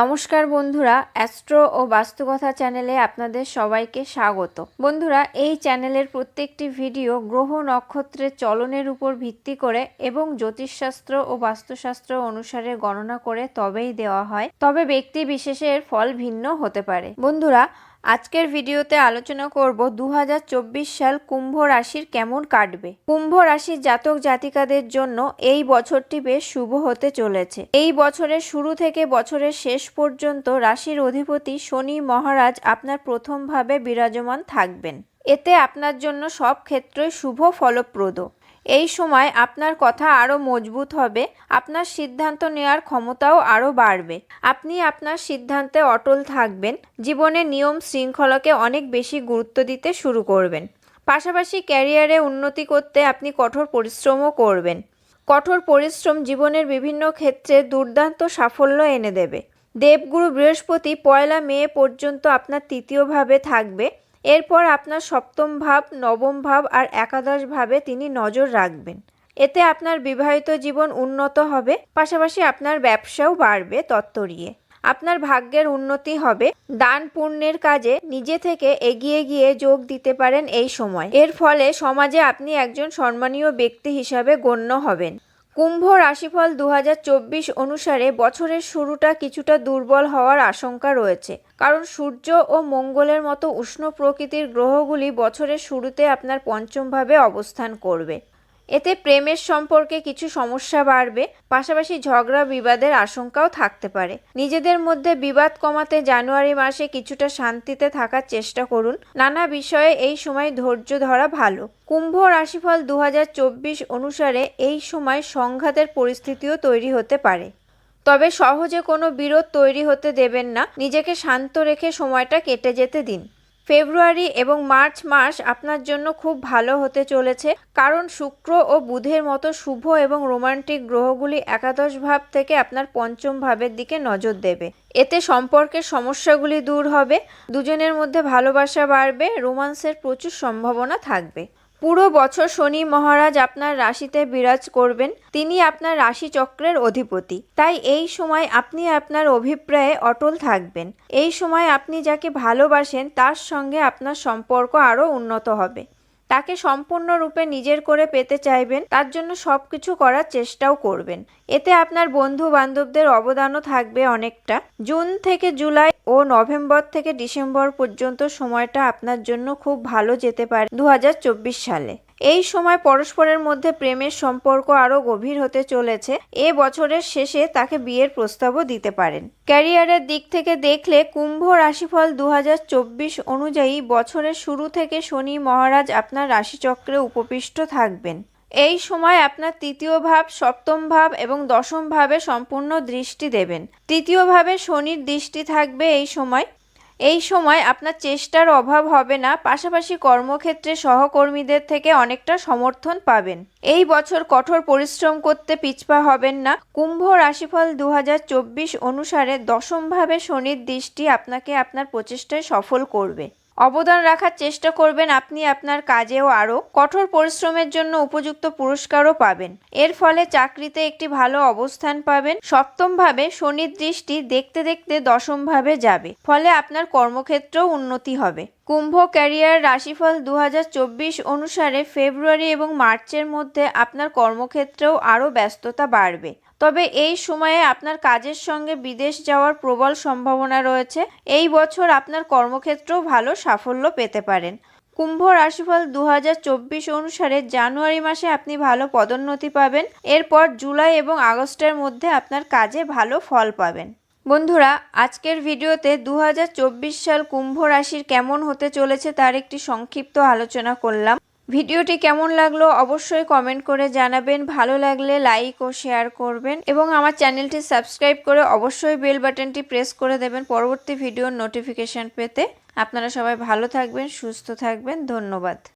নমস্কার বন্ধুরা, অ্যাস্ট্রো ও বাস্তুকথা চ্যানেলে আপনাদের সবাইকে স্বাগত। বন্ধুরা, এই চ্যানেলের প্রত্যেকটি ভিডিও গ্রহ নক্ষত্রের চলনের উপর ভিত্তি করে এবং জ্যোতিষশাস্ত্র ও বাস্তুশাস্ত্র অনুসারে গণনা করে তবেই দেওয়া হয়। তবে ব্যক্তি বিশেষের ফল ভিন্ন হতে পারে। বন্ধুরা আজকের ভিডিওতে আলোচনা করব দু হাজার চব্বিশ সাল কুম্ভ রাশির কেমন কাটবে। কুম্ভ রাশির জাতক জাতিকাদের জন্য এই বছরটি বেশ শুভ হতে চলেছে। এই বছরের শুরু থেকে বছরের শেষ পর্যন্ত রাশির অধিপতি শনি মহারাজ আপনার প্রথমভাবে বিরাজমান থাকবেন। এতে আপনার জন্য সব ক্ষেত্রেই শুভ ফলপ্রদ। এই সময় আপনার কথা আরও মজবুত হবে, আপনার সিদ্ধান্ত নেওয়ার ক্ষমতাও আরও বাড়বে। আপনি আপনার সিদ্ধান্তে অটল থাকবেন, জীবনে নিয়ম শৃঙ্খলাকে অনেক বেশি গুরুত্ব দিতে শুরু করবেন। পাশাপাশি ক্যারিয়ারে উন্নতি করতে আপনি কঠোর পরিশ্রমও করবেন। কঠোর পরিশ্রম জীবনের বিভিন্ন ক্ষেত্রে দুর্দান্ত সাফল্য এনে দেবে। দেবগুরু বৃহস্পতি পয়লা মে পর্যন্ত আপনার তৃতীয়ভাবে থাকবে। এরপর আপনার সপ্তম ভাব, নবম ভাব আর একাদশ ভাবে তিনি নজর রাখবেন। এতে আপনার বিবাহিত জীবন উন্নত হবে, পাশাপাশি আপনার ব্যবসাও বাড়বে তত্তরিয়ে। আপনার ভাগ্যের উন্নতি হবে, দান পুণ্যের কাজে নিজে থেকে এগিয়ে গিয়ে যোগ দিতে পারেন এই সময়। এর ফলে সমাজে আপনি একজন সম্মানীয় ব্যক্তি হিসাবে গণ্য হবেন। কুম্ভ রাশিফল দু হাজার চব্বিশ অনুসারে বছরের শুরুটা কিছুটা দুর্বল হওয়ার আশঙ্কা রয়েছে। কারণ সূর্য ও মঙ্গলের মতো উষ্ণ প্রকৃতির গ্রহগুলি বছরের শুরুতে আপনার পঞ্চমভাবে অবস্থান করবে। এতে প্রেমের সম্পর্কে কিছু সমস্যা বাড়বে, পাশাপাশি ঝগড়া, বিবাদের আশঙ্কাও থাকতে পারে। নিজেদের মধ্যে বিবাদ কমাতে জানুয়ারি মাসে কিছুটা শান্তিতে থাকার চেষ্টা করুন। নানা বিষয়ে এই সময় ধৈর্য ধরা ভালো। কুম্ভ রাশিফল দু হাজার চব্বিশ অনুসারে এই সময় সংঘাতের পরিস্থিতিও তৈরি হতে পারে। তবে সহজে কোনো বিরোধ তৈরি হতে দেবেন না। নিজেকে শান্ত রেখে সময়টা কেটে যেতে দিন। ফেব্রুয়ারি এবং মার্চ মাস আপনার জন্য খুব ভালো হতে চলেছে, কারণ শুক্র ও বুধের মতো শুভ এবং রোমান্টিক গ্রহগুলি একাদশ ভাব থেকে আপনার পঞ্চম ভাবের দিকে নজর দেবে। এতে সম্পর্কের সমস্যাগুলি দূর হবে, দুজনের মধ্যে ভালোবাসা বাড়বে, রোমান্সের প্রচুর সম্ভাবনা থাকবে। পুরো বছর শনি মহারাজ আপনার রাশিতে বিরাজ করবেন, তিনি আপনার রাশি চক্রের অধিপতি। তাই এই সময় আপনি আপনার অভিপ্রায়ে অটল থাকবেন। এই সময় আপনি যাকে ভালোবাসেন, তার সঙ্গে আপনার সম্পর্ক আরও উন্নত হবে। তাকে সম্পূর্ণরূপে নিজের করে পেতে চাইবেন, তার জন্য সব কিছু করার চেষ্টাও করবেন। এতে আপনার বন্ধু বান্ধবদের অবদানও থাকবে অনেকটা। জুন থেকে জুলাই ও নভেম্বর থেকে ডিসেম্বর পর্যন্ত সময়টা আপনার জন্য খুব ভালো যেতে পারে। দু হাজার চব্বিশ সালে। এই সময় পরস্পরের মধ্যে প্রেমের সম্পর্ক আরও গভীর হতে চলেছে। এ বছরের শেষে তাকে বিয়ের প্রস্তাবও দিতে পারেন। ক্যারিয়ারের দিক থেকে দেখলে কুম্ভ রাশিফল দু হাজার চব্বিশ অনুযায়ী বছরের শুরু থেকে শনি মহারাজ আপনার রাশিচক্রে উপবিষ্ট থাকবেন। এই সময় আপনার তৃতীয় ভাব, সপ্তম ভাব এবং দশম ভাবে সম্পূর্ণ দৃষ্টি দেবেন। তৃতীয় ভাবে শনির দৃষ্টি থাকবে এই সময়। এই সময় আপনার চেষ্টার অভাব হবে না, পাশাপাশি কর্মক্ষেত্রে সহকর্মীদের থেকে অনেকটা সমর্থন পাবেন। এই বছর কঠোর পরিশ্রম করতে পিছপা হবেন না। কুম্ভ রাশিফল দু হাজার চব্বিশ অনুসারে দশমভাবে শনির দৃষ্টি আপনাকে আপনার প্রচেষ্টায় সফল করবে। অবদান রাখার চেষ্টা করবেন আপনি আপনার কাজেও আরও। কঠোর পরিশ্রমের জন্য উপযুক্ত পুরস্কারও পাবেন। এর ফলে চাকরিতে একটি ভালো অবস্থান পাবেন। সপ্তমভাবে শনির দৃষ্টি দেখতে দেখতে দশমভাবে যাবে। ফলে আপনার কর্মক্ষেত্রেও উন্নতি হবে। কুম্ভ ক্যারিয়ার রাশিফল দু হাজার চব্বিশ অনুসারে ফেব্রুয়ারি এবং মার্চের মধ্যে আপনার কর্মক্ষেত্রেও আরও ব্যস্ততা বাড়বে। তবে এই সময়ে আপনার কাজের সঙ্গে বিদেশ যাওয়ার প্রবল সম্ভাবনা রয়েছে। এই বছর আপনার কর্মক্ষেত্রেও ভালো সাফল্য পেতে পারেন। কুম্ভ রাশিফল দু হাজার চব্বিশ অনুসারে জানুয়ারি মাসে আপনি ভালো পদোন্নতি পাবেন। এরপর জুলাই এবং আগস্টের মধ্যে আপনার কাজে ভালো ফল পাবেন। বন্ধুরা, আজকের ভিডিওতে দু হাজার চব্বিশ সাল কুম্ভ রাশির কেমন হতে চলেছে তার একটি সংক্ষিপ্ত আলোচনা করলাম। ভিডিওটি কেমন লাগল অবশ্যই কমেন্ট করে জানাবেন। ভালো লাগলে লাইক ও শেয়ার করবেন এবং আমার চ্যানেলটি সাবস্ক্রাইব করে অবশ্যই বেল বাটনটি প্রেস করে দেবেন পরবর্তী ভিডিওর নোটিফিকেশান পেতে। আপনারা সবাই ভালো থাকবেন, সুস্থ থাকবেন। ধন্যবাদ।